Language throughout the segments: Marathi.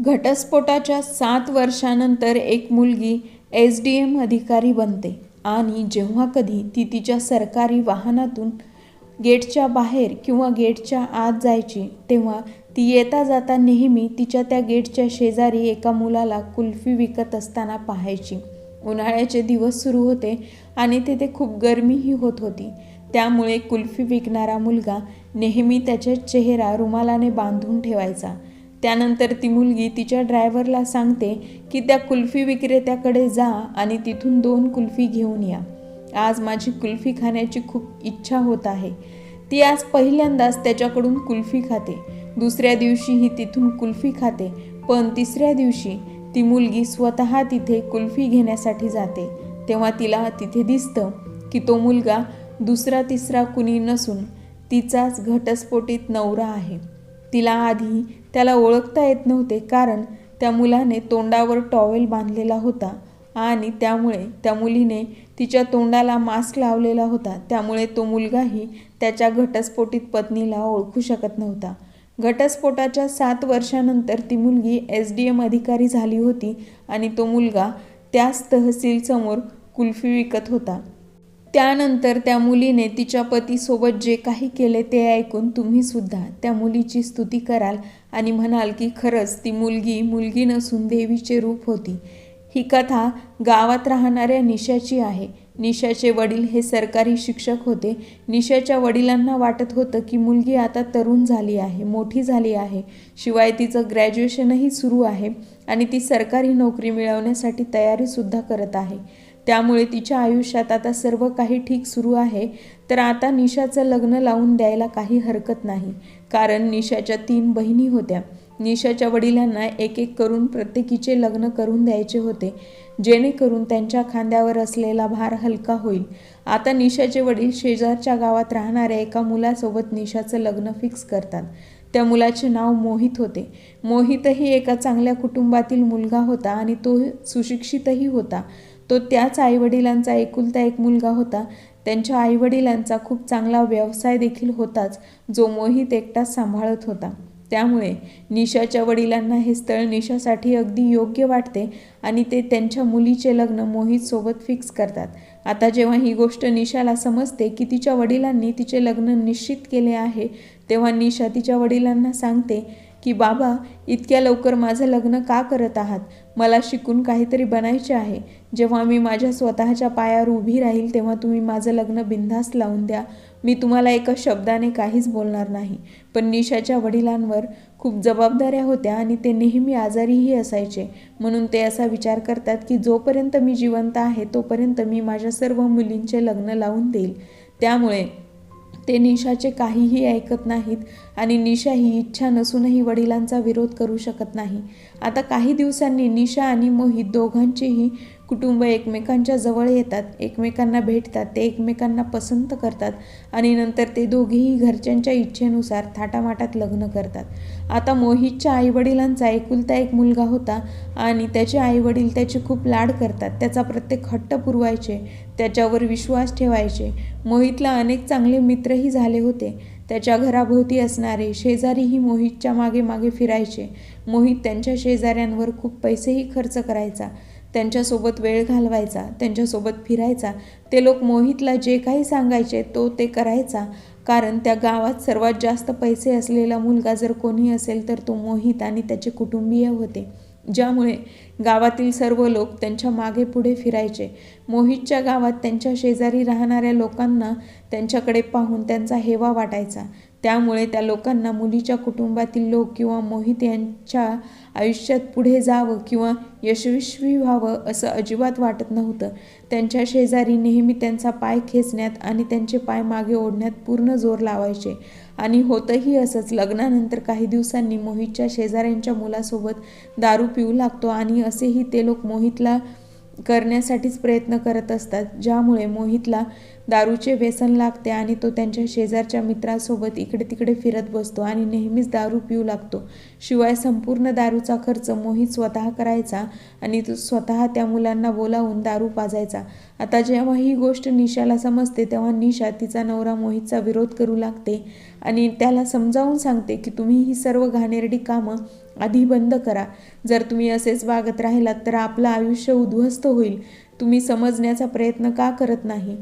घटस्फोटाच्या सात वर्षानंतर एक मुलगी एस डी एम अधिकारी बनते आणि जेव्हा कधी ती तिच्या सरकारी वाहनातून गेटच्या बाहेर किंवा गेटच्या आत जायची तेव्हा ती येता जाता नेहमी तिच्या त्या गेटच्या शेजारी एका मुलाला कुल्फी विकत असताना पाहायची. उन्हाळ्याचे दिवस सुरू होते आणि तिथे खूप गरमीही होत होती. त्यामुळे कुल्फी विकणारा मुलगा नेहमी त्याचा चेहरा रुमालाने बांधून ठेवायचा. त्यानंतर ती मुलगी तिच्या ड्रायव्हरला सांगते की त्या कुल्फी विक्रेत्याकडे जा आणि तिथून दोन कुल्फी घेऊन या. आज माझी कुल्फी खाण्याची खूप इच्छा होत आहे. ती आज पहिल्यांदाच त्याच्याकडून कुल्फी खाते. दुसऱ्या दिवशीही तिथून कुल्फी खाते. पण तिसऱ्या दिवशी ती मुलगी स्वतः तिथे कुल्फी घेण्यासाठी जाते. तेव्हा तिला तिथे दिसतं की तो मुलगा दुसरा तिसरा कुणी नसून तिचाच घटस्फोटित नवरा आहे. तिला आधी त्याला ओळखता येत नव्हते कारण त्या मुलाने तोंडावर टॉवेल बांधलेला होता आणि त्यामुळे त्या मुलीने तिच्या तोंडाला मास्क लावलेला होता. त्यामुळे तो मुलगाही त्याच्या घटस्फोटित पत्नीला ओळखू शकत नव्हता. घटस्फोटाच्या सात वर्षानंतर ती मुलगी एस डी एम अधिकारी झाली होती आणि तो मुलगा त्याच तहसीलसमोर कुल्फी विकत होता. त्यानंतर त्या मुलीने तिच्या पतीसोबत जे काही केले ते ऐकून तुम्ही सुद्धा त्या मुलीची स्तुती कराल आणि म्हणाल की खरंच ती मुलगी मुलगी नसून देवीचे रूप होती. ही कथा गावात राहणाऱ्या निशाची आहे. निशाचे वडील हे सरकारी शिक्षक होते. निशाच्या वडिलांना वाटत होतं की मुलगी आता तरुण झाली आहे मोठी झाली आहे. शिवाय तिचं ग्रॅज्युएशनही सुरू आहे आणि ती सरकारी नोकरी मिळवण्यासाठी तयारीसुद्धा करत आहे. त्यामुळे तिच्या आयुष्यात आता सर्व काही ठीक सुरू आहे. तर आता निशाचं लग्न लावून द्यायला काही हरकत नाही. कारण निशाच्या तीन बहिणी होत्या. निशाच्या वडिलांना एक एक करून प्रत्येकीचे लग्न करून द्यायचे होते. जेणेकरून त्यांच्या खांद्यावर असलेला भार हलका होईल. आता निशाचे वडील शेजारच्या गावात राहणाऱ्या एका मुलासोबत निशाचं लग्न फिक्स करतात. त्या मुलाचे नाव मोहित होते. मोहितही एका चांगल्या कुटुंबातील मुलगा होता आणि तो सुशिक्षितही होता. तो त्याच आईवडिलांचा एकुलता एक मुलगा होता. त्यांच्या आईवडिलांचा खूप चांगला व्यवसाय देखील होताच जो मोहित एकटाच सांभाळत होता. त्यामुळे निशाच्या वडिलांना हे स्थळ निशासाठी अगदी योग्य वाटते आणि ते त्यांच्या मुलीचे लग्न मोहितसोबत फिक्स करतात. आता जेव्हा ही गोष्ट निशाला समजते की तिच्या वडिलांनी तिचे लग्न निश्चित केले आहे तेव्हा निशा तिच्या वडिलांना सांगते की बाबा इतक्या लवकर माझं लग्न का करत आहात? मला शिकून काहीतरी बनायचे आहे. जेव्हा मी माझ्या स्वतःच्या पायावर उभी राहील तेव्हा तुम्ही माझं लग्न बिनधास्त लावून द्या. मी तुम्हाला एका शब्दाने काहीच बोलणार नाही. पण निशाच्या वडिलांवर खूप जबाबदाऱ्या होत्या आणि ते नेहमी आजारीही असायचे. म्हणून ते असा विचार करतात की जोपर्यंत मी जिवंत आहे तोपर्यंत मी माझ्या सर्व मुलींचे लग्न लावून देईल. त्यामुळे ते निशाचे काहीही ऐकत नाहीत. आणि निशा ही इच्छा नसूनही वडिलांचा विरोध करू शकत नाही. आता काही दिवसांनी निशा आणि मोहित दोघांचेही कुटुंब एकमेकांच्या जवळ येतात. एकमेकांना भेटतात. ते एकमेकांना पसंत करतात आणि नंतर ते दोघेही घरच्यांच्या इच्छेनुसार थाटामाटात लग्न करतात. आता मोहितच्या आईवडिलांचा एकुलता एक मुलगा होता आणि त्याचे आईवडील त्याचे खूप लाड करतात. त्याचा प्रत्येक हट्ट पुरवायचे त्याच्यावर विश्वास ठेवायचे. मोहितला अनेक चांगले मित्रही झाले होते. त्याच्या घराभोवती असणारे शेजारीही मोहितच्या मागे मागे फिरायचे. मोहित त्यांच्या शेजाऱ्यांवर खूप पैसेही खर्च करायचा. त्यांच्यासोबत वेळ घालवायचा. त्यांच्यासोबत फिरायचा. ते लोक मोहितला जे काही सांगायचे तो ते करायचा. कारण त्या गावात सर्वात जास्त पैसे असलेला मुलगा जर कोणी असेल तर तो मोहित आणि त्याचे कुटुंबीय होते. ज्यामुळे गावातील सर्व लोक त्यांच्या मागे पुढे फिरायचे. मोहितच्या गावात त्यांच्या शेजारी राहणाऱ्या लोकांना त्यांच्याकडे पाहून त्यांचा हेवा वाटायचा. त्यामुळे त्या लोकांना मुलीच्या कुटुंबातील लोक किंवा मोहित यांच्या आयुष्यात पुढे जावं किंवा यशस्वी व्हावं असं अजिबात वाटत नव्हतं. त्यांच्या शेजारी नेहमी त्यांचा पाय खेचण्यात आणि त्यांचे पाय मागे ओढण्यात पूर्ण जोर लावायचे. आणि होतंही असंच. लग्नानंतर काही दिवसांनी मोहितच्या शेजाऱ्यांच्या मुलासोबत दारू पिऊ लागतो आणि असेही ते लोक मोहितला करण्यासाठीच प्रयत्न करत असतात ज्यामुळे मोहितला दारूचे व्यसन लागते आणि तो त्यांच्या शेजारच्या मित्रासोबत इकडे तिकडे फिरत बसतो आणि नेहमीच दारू पिऊ लागतो. शिवाय संपूर्ण दारूचा खर्च मोहित स्वतः करायचा आणि तो स्वतः त्या मुलांना बोलावून दारू पाजायचा. आता जेव्हा ही गोष्ट निशाला समजते तेव्हा निशा तिचा नवरा मोहितचा विरोध करू लागते आणि त्याला समजावून सांगते की तुम्ही ही सर्व घाणेरडी कामं आधी बंद करा. जर तुम्ही असेच वागत राहिलात तर आपलं आयुष्य उद्ध्वस्त होईल. तुम्ही समजण्याचा प्रयत्न का करत नाही?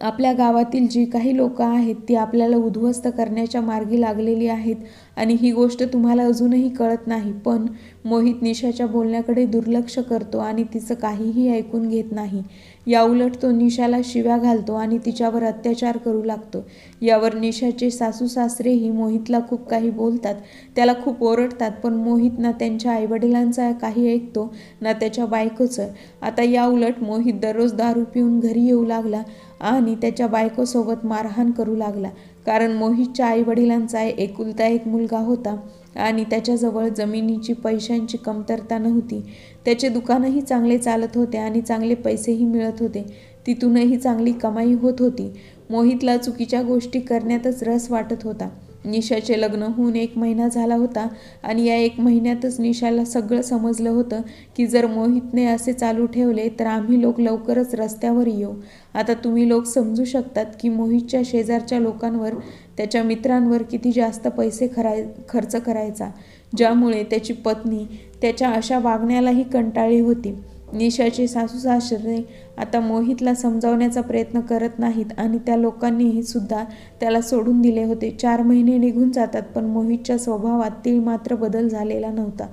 आपल्या गावातील जी काही लोक आहेत ती आपल्याला उद्ध्वस्त करण्याच्या मार्गी लागलेली आहेत. आणि ही गोष्ट तुम्हाला अजूनही कळत नाही पण मोहित निशाच्या बोलण्याकडे दुर्लक्ष करतो आणि तिचं काहीही ऐकून घेत नाही. याउलट तो निशाला शिव्या घालतो आणि तिच्यावर अत्याचार करू लागतो. यावर निशाचे सासू सासरेही मोहितला खूप काही बोलतात. त्याला खूप ओरडतात पण मोहित ना त्यांच्या आईवडिलांचा काही ऐकतो ना त्याच्या बायकोचं. आता याउलट मोहित दररोज दारू पिऊन घरी येऊ लागला. आणि त्याच्या बायकोसोबत मारहाण करू लागला. कारण मोहितच्या आईवडिलांचा एकुलता एक मुलगा होता आणि त्याच्याजवळ जमिनीची पैशांची कमतरता नव्हती. त्याचे दुकानही चांगले चालत होते आणि चांगले पैसेही मिळत होते. तिथूनही चांगली कमाई होत होती. मोहितला चुकीच्या गोष्टी करण्यातच रस वाटत होता. निशाचे लग्न होऊन एक महिना झाला होता आणि या एक महिन्यातच निशाला सगळं समजलं होतं की जर मोहितने असे चालू ठेवले तर आम्ही लोक लवकरच रस्त्यावर येऊ. आता तुम्ही लोक समजू शकतात की मोहितच्या शेजारच्या लोकांवर त्याच्या मित्रांवर किती जास्त पैसे खराय खर्च करायचा ज्यामुळे त्याची पत्नी त्याच्या अशा वागण्यालाही कंटाळली होती. निशाचे सासू सासरे आता मोहितला समजावण्याचा प्रयत्न करत नाहीत आणि त्या लोकांनीही सुद्धा त्याला सोडून दिले होते. चार महिने निघून जातात पण मोहितच्या स्वभावात तीळ मात्र बदल झालेला नव्हता.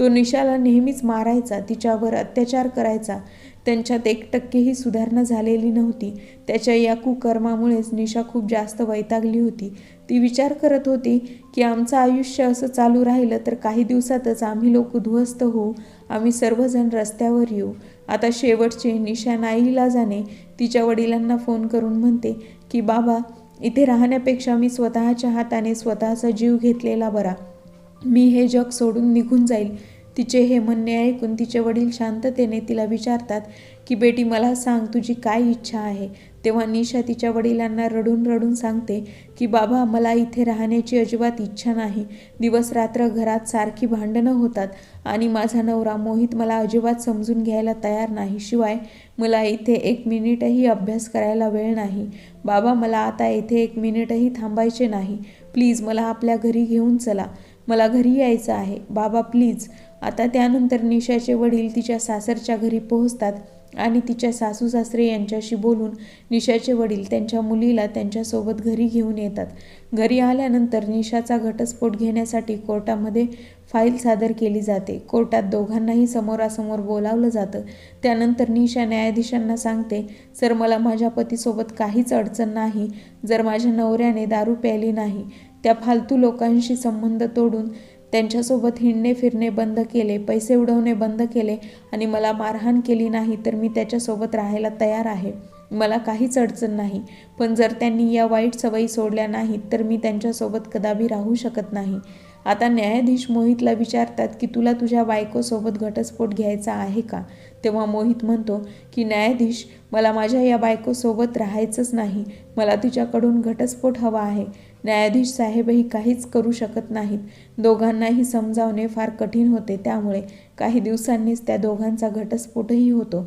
तो निशाला नेहमीच मारायचा तिच्यावर अत्याचार करायचा. त्यांच्यात एक टक्केही सुधारणा झालेली नव्हती. त्याच्या या कुकर्मामुळेच निशा खूप जास्त वैतागली होती. ती विचार करत होती की आमचं आयुष्य असं चालू राहिलं तर काही दिवसातच आम्ही लोक उद्ध्वस्त होऊ आम्ही सर्वजण रस्त्यावर येऊ. आता शेवटचे निशा नाईला जाणे. तिच्या वडिलांना फोन करून म्हणते की बाबा इथे राहण्यापेक्षा मी स्वतःच्या हाताने स्वतःचा जीव घेतलेला बरा. मी हे जग सोडून निघून जाईल. तिचे हे म्हणणे ऐकून तिचे वडील शांततेने तिला विचारतात की बेटी मला सांग तुझी काय इच्छा आहे? तेव्हा निशा तिच्या वडिलांना रडून रडून सांगते की बाबा मला इथे राहण्याची अजिबात इच्छा नाही. दिवस रात्र घरात सारखी भांडणं होतात आणि माझा नवरा मोहित मला अजिबात समजून घ्यायला तयार नाही. शिवाय मला इथे एक मिनिटही अभ्यास करायला वेळ नाही. बाबा मला आता इथे एक मिनिटही थांबायचे नाही. प्लीज मला आपल्या घरी घेऊन चला. मला घरी यायचं आहे. बाबा प्लीज आता त्यानंतर निशाचे वडील तिच्या सासरच्या घरी पोहोचतात आणि तिच्या सासू सासरे यांच्याशी बोलून निशाचे वडील त्यांच्या मुलीला त्यांच्यासोबत घरी घेऊन येतात. घरी आल्यानंतर निशाचा घटस्फोट घेण्यासाठी कोर्टामध्ये फाईल सादर केली जाते. कोर्टात दोघांनाही समोरासमोर बोलावलं जातं. त्यानंतर निशा न्यायाधीशांना सांगते सर मला माझ्या पतीसोबत काहीच अडचण नाही. जर माझ्या नवऱ्याने दारू प्यायली नाही त्या फालतू लोकांशी संबंध तोडून त्यांच्यासोबत हिंडणे फिरणे बंद केले पैसे उडवणे बंद केले आणि मला मारहाण केली नाही तर मी त्याच्यासोबत राहायला तयार आहे. मला काहीच अडचण नाही. पण जर त्यांनी या वाईट सवयी सोडल्या नाहीत तर मी त्यांच्यासोबत कदापि राहू शकत नाही. आता न्यायाधीश मोहितला विचारतात की तुला तुझ्या बायकोसोबत घटस्फोट घ्यायचा आहे का? तेव्हा मोहित म्हणतो की न्यायाधीश मला माझ्या या बायकोसोबत राहायचंच नाही. मला तिच्याकडून घटस्फोट हवा आहे. न्यायाधीश साहेबही काहीच करू शकत नाहीत. दोघांनाही समजावणे फार कठीण होते. त्यामुळे काही दिवसांनीच त्या दोघांचा घटस्फोटही होतो.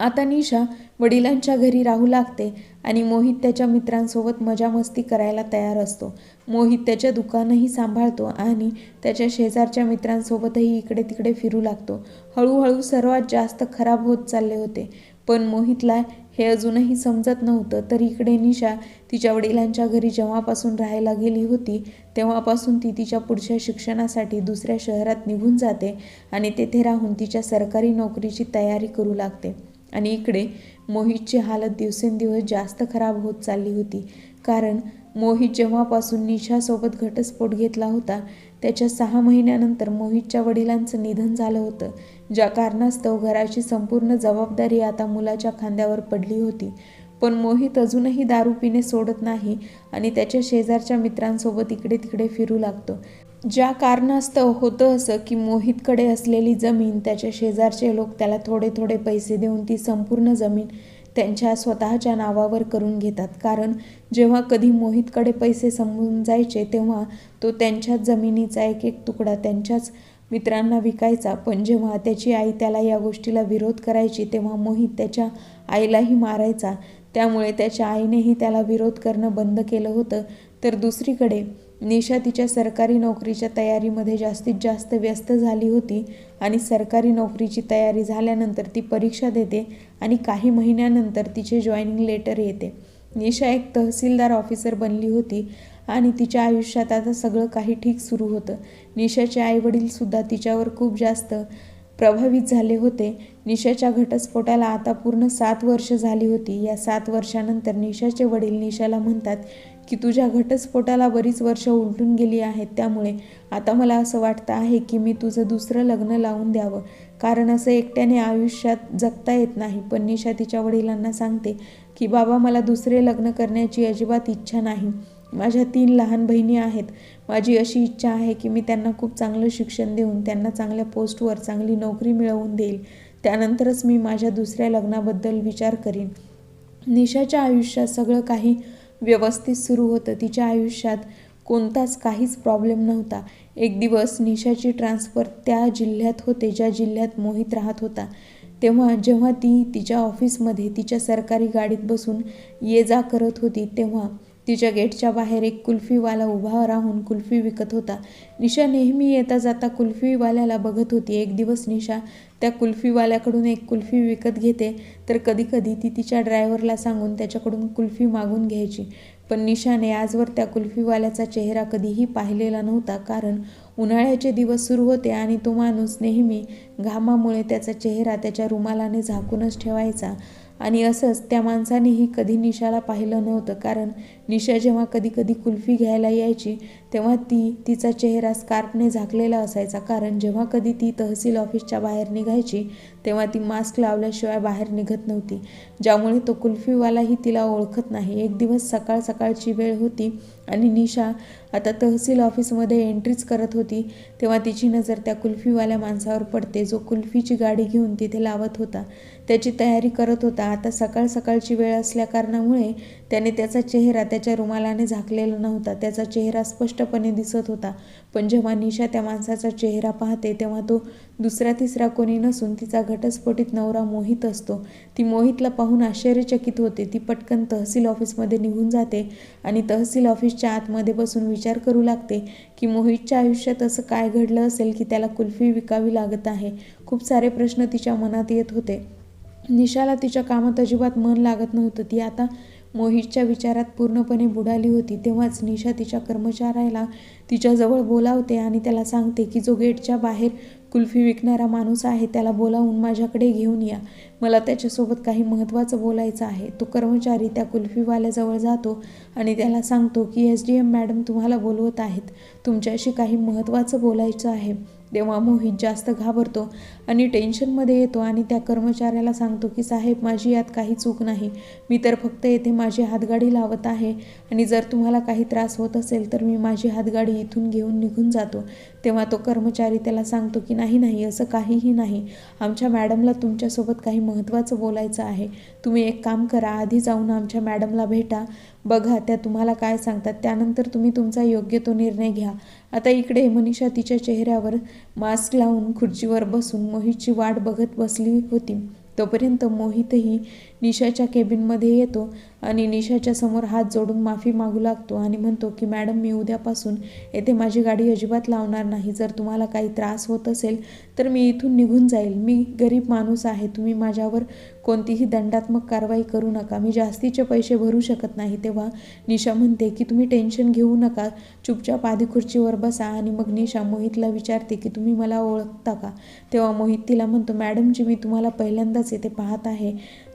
आता निशा वडिलांच्या घरी राहू लागते आणि मोहित त्याच्या मित्रांसोबत मजा मस्ती करायला तयार असतो. मोहित त्याच्या दुकानही सांभाळतो आणि त्याच्या शेजारच्या मित्रांसोबतही इकडे तिकडे फिरू लागतो. हळूहळू सर्वात जास्त खराब होत चालले होते. पण मोहितला हे अजूनही समजत नव्हतं. तर इकडे निशा तिच्या वडिलांच्या घरी जेव्हापासून राहायला गेली होती तेव्हापासून ती तिच्या पुढच्या शिक्षणासाठी दुसऱ्या शहरात निघून जाते आणि तेथे राहून तिच्या सरकारी नोकरीची तयारी करू लागते. आणि इकडे मोहितची हालत दिवसेंदिवस जास्त खराब होत चालली होती. कारण मोहित जेव्हापासून निशासोबत घटस्फोट घेतला होता त्याच्या सहा महिन्यानंतर मोहितच्या वडिलांचं निधन झालं होतं ज्या कारणास्तव घराची संपूर्ण जबाबदारी आता मुलाच्या खांद्यावर पडली होती. पण मोहित अजूनही दारू पिणे सोडत नाही आणि त्याच्या शेजारच्या मित्रांसोबत इकडे तिकडे फिरू लागतो. ज्या कारणास्तव होतं असं की मोहितकडे असलेली जमीन त्याच्या शेजारचे लोक त्याला थोडे थोडे पैसे देऊन ती संपूर्ण जमीन त्यांच्या स्वतःच्या नावावर करून घेतात. कारण जेव्हा कधी मोहितकडे पैसे समजून जायचे तेव्हा तो त्यांच्याच जमिनीचा एक एक तुकडा त्यांच्याच मित्रांना विकायचा. पण जेव्हा त्याची आई त्याला या गोष्टीला विरोध करायची तेव्हा मोहित त्याच्या आईलाही मारायचा. त्यामुळे त्याच्या आईनेही त्याला विरोध करणं बंद केलं होतं. तर दुसरीकडे निशा तिच्या सरकारी नोकरीच्या तयारीमध्ये जास्तीत जास्त व्यस्त झाली होती आणि सरकारी नोकरीची तयारी झाल्यानंतर ती परीक्षा देते आणि काही महिन्यानंतर तिचे जॉईनिंग लेटर येते. निशा एक तहसीलदार ऑफिसर बनली होती आणि तिच्या आयुष्यात आता सगळं काही ठीक सुरू होतं. निशाचे आईवडीलसुद्धा तिच्यावर खूप जास्त प्रभावित झाले होते. निशाच्या घटस्फोटाला आता पूर्ण सात वर्ष झाली होती. या सात वर्षानंतर निशाचे वडील निशाला म्हणतात की तुझ्या घटस्फोटाला बरीच वर्ष उलटून गेली आहेत. त्यामुळे आता मला असं वाटतं आहे की मी तुझं दुसरं लग्न लावून द्यावं. कारण असं एकट्याने आयुष्यात जगता येत नाही. पण निशा तिच्या वडिलांना सांगते की बाबा मला दुसरे लग्न करण्याची अजिबात इच्छा नाही. माझ्या तीन लहान बहिणी आहेत. माझी अशी इच्छा आहे की मी त्यांना खूप चांगलं शिक्षण देऊन त्यांना चांगल्या पोस्टवर चांगली नोकरी मिळवून देईल. त्यानंतरच मी माझ्या दुसऱ्या लग्नाबद्दल विचार करीन. निशाच्या आयुष्यात सगळं काही व्यवस्थित सुरू होतं. तिच्या आयुष्यात कोणताच काहीच प्रॉब्लेम नव्हता. एक दिवस निशाची ट्रान्सफर त्या जिल्ह्यात होते ज्या जिल्ह्यात मोहित राहत होता. तेव्हा जेव्हा ती तिच्या ऑफिसमध्ये तिच्या सरकारी गाडीत बसून ये जा करत होती तेव्हा तिच्या गेटच्या बाहेर एक कुल्फीवाला उभा राहून कुल्फी विकत होता. निशा नेहमी येता जाता कुल्फीवाल्याला बघत होती. एक दिवस निशा त्या कुल्फीवाल्याकडून एक कुल्फी विकत घेते तर कधीकधी ती तिच्या ड्रायव्हरला सांगून त्याच्याकडून कुल्फी मागून घ्यायची. पण निशाने आजवर त्या कुल्फीवाल्याचा चेहरा कधीही पाहिलेला नव्हता कारण उन्हाळ्याचे दिवस सुरू होते आणि तो माणूस नेहमी घामामुळे त्याचा चेहरा त्याच्या रुमालाने झाकूनच ठेवायचा. आणि असंच त्या माणसानेही कधी निशाला पाहिलं नव्हतं. कारण निशा जेव्हा कधी कधी कुल्फी घ्यायला यायची तेव्हा ती तिचा चेहरा स्कार्फने झाकलेला असायचा. कारण जेव्हा कधी ती तहसील ऑफिसच्या बाहेर निघायची तेव्हा ती मास्क लावल्याशिवाय बाहेर निघत नव्हती. ज्यामुळे तो कुल्फीवालाही तिला ओळखत नाही. एक दिवस सकाळ सकाळची वेळ होती आणि निशा आता तहसील ऑफिसमध्ये एंट्रीच करत होती तेव्हा तिची नजर त्या कुल्फीवाल्या माणसावर पडते. जो कुल्फीची गाडी घेऊन तिथे लावत होता त्याची तयारी करत होता. आता सकाळ सकाळची वेळ असल्याकारणामुळे त्याने त्याचा चेहरा त्याच्या रुमालाने झाकलेला नव्हता. त्याचा चेहरा स्पष्ट स्पष्टपणे दिसत होता. पण जेव्हा निशा त्या माणसाचा चेहरा पाहते तेव्हा तो दुसरा तिसरा कोणी नसून तिचा घटस्फोटित नवरा मोहित असतो. ती मोहितला पाहून आश्चर्यचकित होते. ती पटकन तहसील ऑफिसमध्ये निघून जाते आणि तहसील ऑफिसच्या आतमध्ये बसून विचार करू लागते की मोहितच्या आयुष्यात असं काय घडलं असेल की त्याला कुल्फी विकावी लागत आहे? खूप सारे प्रश्न तिच्या मनात येत होते. निशाला तिच्या कामात अजिबात मन लागत नव्हतं. ती आता मोहितच्या विचारात पूर्णपणे बुडाली होती. तेव्हाच निशा तिच्या कर्मचाऱ्याला तिच्याजवळ बोलावते आणि त्याला सांगते की जो गेटच्या बाहेर कुल्फी विकणारा माणूस आहे त्याला बोलावून माझ्याकडे घेऊन या. मला त्याच्यासोबत काही महत्त्वाचं बोलायचं आहे. तो कर्मचारी त्या कुल्फीवाल्याजवळ जातो आणि त्याला सांगतो की एस डी एम मॅडम तुम्हाला बोलवत आहेत. तुमच्याशी काही महत्त्वाचं बोलायचं आहे. तेव्हा मोहित जास्त घाबरतो आणि टेन्शनमध्ये येतो आणि त्या कर्मचाऱ्याला सांगतो की साहेब माझी यात काही चूक नाही. मी तर फक्त येथे माझी हातगाडी लावत आहे आणि जर तुम्हाला काही त्रास होत असेल तर मी माझी हातगाडी इथून घेऊन निघून जातो. तेव्हा तो कर्मचारी त्याला सांगतो की नाही नाही असं काहीही नाही. आमच्या मॅडमला तुमच्यासोबत काही महत्त्वाचं बोलायचं आहे. तुम्ही एक काम करा आधी जाऊन आमच्या मॅडमला भेटा. बघा त्या तुम्हाला काय सांगतात त्यानंतर तुम्ही तुमचा योग्य तो निर्णय घ्या. आता इकडे मनीषा तिच्या चेहऱ्यावर मास्क लावून खुर्चीवर बसून मोहितची वाट बघत बसली होती. तोपर्यंत मोहितही निशाच्या केबिनमध्ये येतो आणि निशाच्या समोर हात जोडून माफी मागू लागतो आणि म्हणतो की मॅडम मी उद्यापासून येथे माझी गाडी अजिबात लावणार नाही. जर तुम्हाला काही त्रास होत असेल तर मी इथून निघून जाईल. मी गरीब माणूस आहे. तुम्ही माझ्यावर कोणतीही दंडात्मक कारवाई करू नका. मी जास्तीचे पैसे भरू शकत नाही. तेव्हा निशा म्हणते की तुम्ही टेन्शन घेऊ नका. चुपचाप आधी खुर्चीवर बसा आणि मग निशा मोहितला विचारते की तुम्ही मला ओळखता का? तेव्हा मोहित तिला म्हणतो मॅडमजी मी तुम्हाला पहिल्यांदाच येथे पाहत आहे.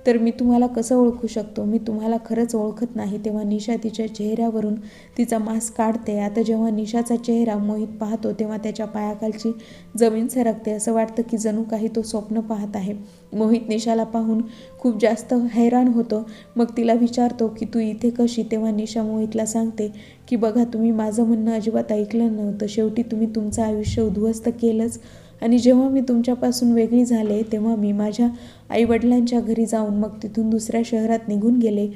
तर मी तुम्हाला कसं ओळखू शकतो? मी तुम्हाला खरंच ओळखत नाही. तेव्हा निशा तिच्या चेहऱ्यावरून तिचा मास्क काढते. आता जेव्हा निशाचा चेहरा मोहित पाहतो तेव्हा त्याच्या पायाखालची जमीन सरकते. असं वाटतं की जणू काही तो स्वप्न पाहत आहे. मोहित निशाला पाहून खूप जास्त हैराण होतो. मग तिला विचारतो की तू इथे कशी? तेव्हा निशा मोहितला सांगते की बघा तुम्ही माझं म्हणणं अजिबात ऐकलं नव्हतं. शेवटी तुम्ही तुमचं आयुष्य उद्ध्वस्त केलंच आणि जेव्हा मी तुमच्यापासून वेगळी झाले तेव्हा मी माझ्या आईवडिलांच्या घरी जाऊन मग तिथून दुसऱ्या शहरात निघून गेले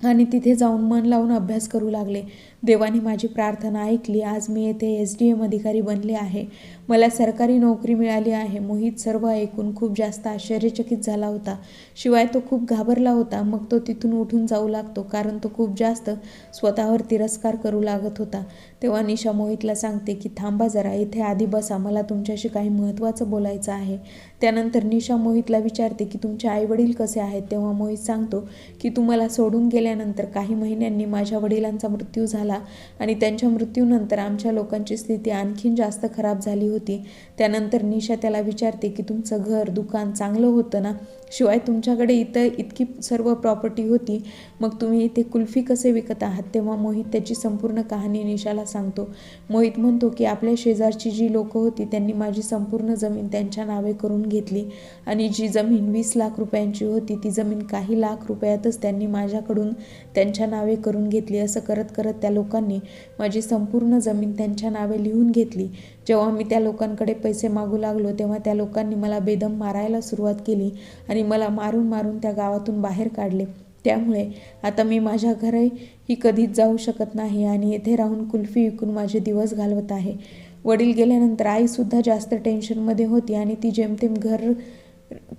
आणि तिथे जाऊन मन लावून अभ्यास करू लागले. देवाने माझी प्रार्थना ऐकली. आज मी येथे एस डी एम अधिकारी बनले आहे. मला सरकारी नोकरी मिळाली आहे. मोहित सर्व ऐकून खूप जास्त आश्चर्यचकित झाला होता. शिवाय तो खूप घाबरला होता. मग तो तिथून उठून जाऊ लागतो कारण तो खूप जास्त स्वतःवर तिरस्कार करू लागत होता. तेव्हा निशा मोहितला सांगते की थांबा जरा इथे आधी बसा. मला तुमच्याशी काही महत्त्वाचं बोलायचं आहे. त्यानंतर निशा मोहितला विचारते की तुमचे आईवडील कसे आहेत? तेव्हा मोहित सांगतो की तू मला सोडून गेल्यानंतर काही महिन्यांनी माझ्या वडिलांचा मृत्यू झाला आणि त्यांच्या मृत्यूनंतर आमच्या लोकांची स्थिती आणखीन जास्त खराब झाली होती. त्यानंतर निशा त्याला विचारते की तुमचं घर दुकान चांगलं होतं ना? शिवाय तुमच्याकडे इथं इतकी सर्व प्रॉपर्टी होती. मग तुम्ही इथे कुल्फी कसे विकत आहात? तेव्हा मोहित त्याची संपूर्ण कहाणी निशाला सांगतो. मोहित म्हणतो की आपल्या शेजारची जी लोकं होती त्यांनी माझी संपूर्ण जमीन त्यांच्या नावे करून घेतली. आणि जी जमीन वीस लाख रुपयांची होती ती जमीन काही लाख रुपयातच त्यांनी माझ्याकडून त्यांच्या नावे करून घेतली. असं करत करत त्या लोकांनी माझी संपूर्ण जमीन त्यांच्या नावे लिहून घेतली. जेव्हा मी त्या लोकांकडे पैसे मागू लागलो तेव्हा त्या लोकांनी मला बेदम मारायला सुरुवात केली आणि मला मारून मारून त्या गावातून बाहेर काढले. त्यामुळे आता मी माझ्या घरही कधीच जाऊ शकत नाही आणि येथे राहून कुल्फी विकून माझे दिवस घालवत आहे. वडील गेल्यानंतर आईसुद्धा जास्त टेन्शनमध्ये होती आणि ती जेमतेम घर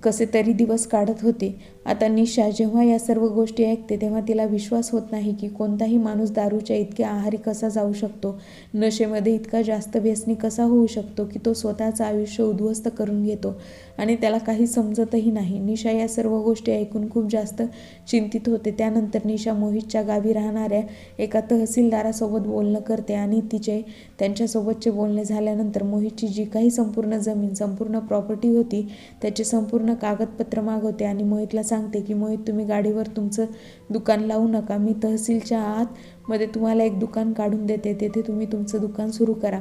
कसे तरी दिवस काढत होते. आता निशा जेव्हा या सर्व गोष्टी ऐकते तेव्हा तिला विश्वास होत नाही की कोणताही माणूस दारूच्या इतक्या आहारी कसा जाऊ शकतो. नशेमध्ये इतका जास्त व्यसनी कसा होऊ शकतो की तो स्वतःचं आयुष्य उद्ध्वस्त करून घेतो. आणि त्याला काही समजतही नाही. निशा या सर्व गोष्टी ऐकून खूप जास्त चिंतित होते. त्यानंतर निशा मोहितच्या गावी राहणाऱ्या एका तहसीलदारासोबत बोलणं करते आणि तिचे त्यांच्यासोबतचे बोलणे झाल्यानंतर मोहितची जी काही संपूर्ण जमीन संपूर्ण प्रॉपर्टी होती त्याचे संपूर्ण कागदपत्र मागवते आणि मोहितला सांगते की मोहित तुम्ही गाडीवर तुमचं दुकान लावू नका. मी तहसीलच्या आतमध्ये तुम्हाला एक दुकान काढून देते. तेथे तुम्ही तुमचं दुकान सुरू करा.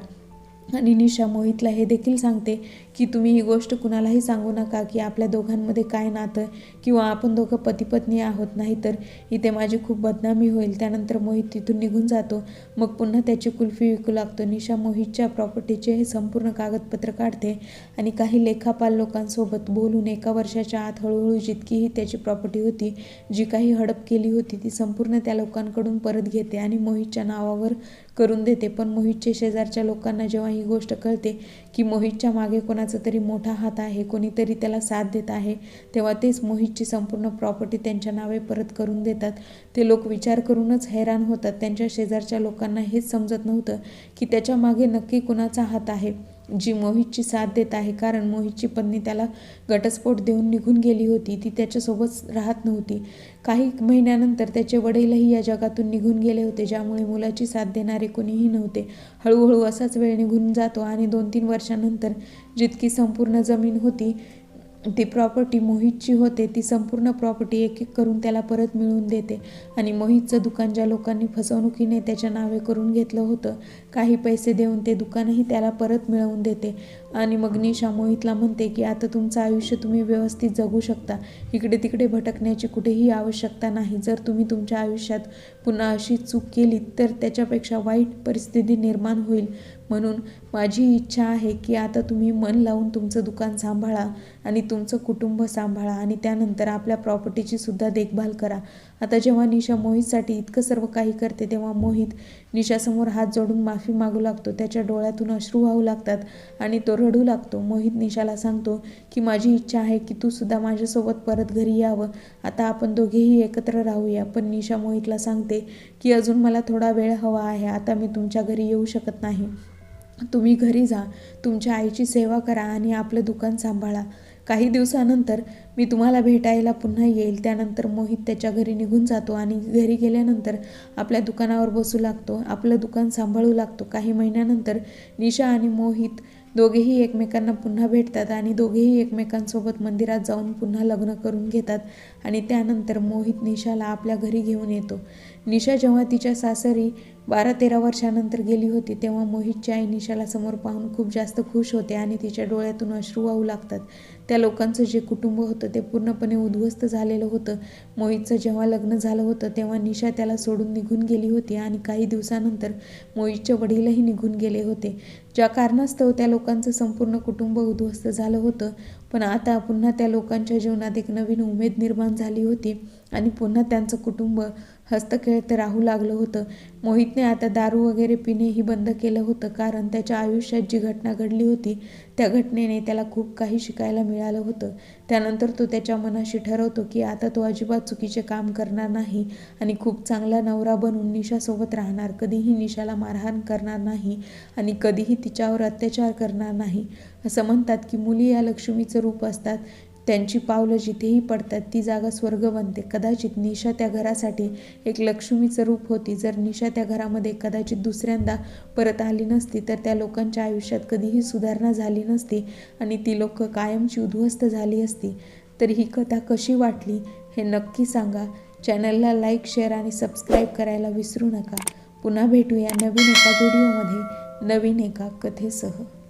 आणि निशा मोहितला हे देखील सांगते की तुम्ही ही गोष्ट कुणालाही सांगू नका की आपल्या दोघांमध्ये काय नातं किंवा आपण दोघं पतीपत्नी आहोत नाही तर इथे माझी खूप बदनामी होईल. त्यानंतर मोहित तिथून निघून जातो. मग पुन्हा त्याची कुल्फी विकू लागतो. निशा मोहितच्या प्रॉपर्टीचे हे संपूर्ण कागदपत्र काढते आणि काही लेखापाल लोकांसोबत बोलून एका वर्षाच्या आत हळूहळू जितकीही त्याची प्रॉपर्टी होती जी काही हडप केली होती ती संपूर्ण त्या लोकांकडून परत घेते आणि मोहितच्या नावावर करून देते. पण मोहितचे शेजारच्या लोकांना जेव्हा ही गोष्ट कळते की मोहितच्या मागे कोणाचा तरी मोठा हात आहे कोणीतरी त्याला साथ देत आहे तेव्हा तेच मोहितची संपूर्ण प्रॉपर्टी त्यांच्या नावे परत करून देतात. ते लोक विचार करूनच हैराण होतात. त्यांच्या शेजारच्या लोकांना हेच समजत नव्हतं की त्याच्यामागे नक्की कुणाचा हात आहे. जी मोहितची साथ देत आहे कारण मोहितची पत्नी त्याला घटस्फोट देऊन निघून गेली होती. ती त्याच्यासोबत राहत नव्हती. काही महिन्यानंतर त्याचे वडीलही या जगातून निघून गेले होते ज्यामुळे मुलाची साथ देणारे कोणीही नव्हते. हळूहळू असाच वेळ निघून जातो आणि दोन तीन वर्षानंतर जितकी संपूर्ण जमीन होती ती प्रॉपर्टी मोहितची होते ती संपूर्ण प्रॉपर्टी एक एक करून त्याला परत मिळवून देते. आणि मोहितचं दुकान ज्या लोकांनी फसवणुकीने त्याच्या नावे करून घेतलं होतं काही पैसे देऊन ते दुकानही त्याला परत मिळवून देते. आणि मग निशा मोहितला म्हणते की आता तुमचं आयुष्य तुम्ही व्यवस्थित जगू शकता. इकडे तिकडे भटकण्याची कुठेही आवश्यकता नाही. जर तुम्ही तुमच्या आयुष्यात पुन्हा अशी चूक केली तर त्याच्यापेक्षा वाईट परिस्थिती निर्माण होईल. म्हणून माझी इच्छा आहे की आता तुम्ही मन लावून तुमचं दुकान सांभाळा आणि तुमचं कुटुंब सांभाळा आणि त्यानंतर आपल्या प्रॉपर्टीची सुद्धा देखभाल करा. आता जेव्हा निशा मोहितसाठी इतकं सर्व काही करते तेव्हा मोहित निशासमोर हात जोडून माफी मागू लागतो. त्याच्या डोळ्यातून अश्रू वाहू लागतात आणि तो रडू लागतो. मोहित निशाला सांगतो की माझी इच्छा आहे की तू सुद्धा माझ्यासोबत परत घरी यावं. आता आपण दोघेही एकत्र राहूया. पण निशा मोहितला सांगते की अजून मला थोडा वेळ हवा आहे. आता मी तुमच्या घरी येऊ शकत नाही. तुम्ही घरी जा. तुमच्या आईची सेवा करा आणि आपलं दुकान सांभाळा. काही दिवसानंतर मी तुम्हाला भेटायला पुन्हा येईल. त्यानंतर मोहित त्याच्या घरी निघून जातो आणि घरी गेल्यानंतर आपल्या दुकानावर बसू लागतो. आपलं दुकान सांभाळू लागतो. काही महिन्यानंतर निशा आणि मोहित दोघेही एकमेकांना पुन्हा भेटतात आणि दोघेही एकमेकांसोबत मंदिरात जाऊन पुन्हा लग्न करून घेतात आणि त्यानंतर मोहित निशाला आपल्या घरी घेऊन येतो. निशा जेव्हा तिच्या सासरी बारा तेरा वर्षानंतर गेली होती तेव्हा मोहितच्या आई निशाला समोर पाहून खूप जास्त खुश होते आणि तिच्या डोळ्यातून अश्रू वाहू लागतात. त्या लोकांचं जे कुटुंब होतं ते पूर्णपणे उद्ध्वस्त झालेलं होतं. मोहितचं जेव्हा लग्न झालं होतं तेव्हा निशा त्याला सोडून निघून गेली होती आणि काही दिवसानंतर मोहितचे वडीलही निघून गेले होते. ज्या कारणास्तव त्या लोकांचं संपूर्ण कुटुंब उद्ध्वस्त झालं होतं पण आता पुन्हा त्या लोकांच्या जीवनात एक नवीन उमेद निर्माण झाली होती. आणि पुन्हा त्यांचं कुटुंब हस्तखेळत राहू लागलं होतं. मोहितने आता दारू वगैरे पिणेही बंद केलं होतं. कारण त्याच्या आयुष्यात जी घटना घडली होती त्या घटनेने त्याला खूप काही शिकायला मिळालं होतं. त्यानंतर तो त्याच्या मनाशी ठरवतो की आता तो अजिबात चुकीचे काम करणार नाही आणि खूप चांगला नवरा बनून निशासोबत राहणार. कधीही निशाला मारहाण करणार नाही आणि कधीही तिच्यावर अत्याचार करणार नाही. असं म्हणतात की मुली या लक्ष्मीचं रूप असतात. त्यांची पावलं जिथेही पडतात ती जागा स्वर्ग बनते कदाचित निशा त्या घरासाठी एक लक्ष्मीचं रूप होती. जर निशा त्या घरामध्ये कदाचित दुसऱ्यांदा परत आली नसती तर त्या लोकांच्या आयुष्यात कधीही सुधारणा झाली नसती आणि ती लोक कायमची उद्ध्वस्त झाली असती. तर ही कथा कशी वाटली हे नक्की सांगा. चॅनलला लाईक शेअर आणि सबस्क्राईब करायला विसरू नका. पुन्हा भेटूया नवीन एका व्हिडिओमध्ये. नवीन एका कथेसह.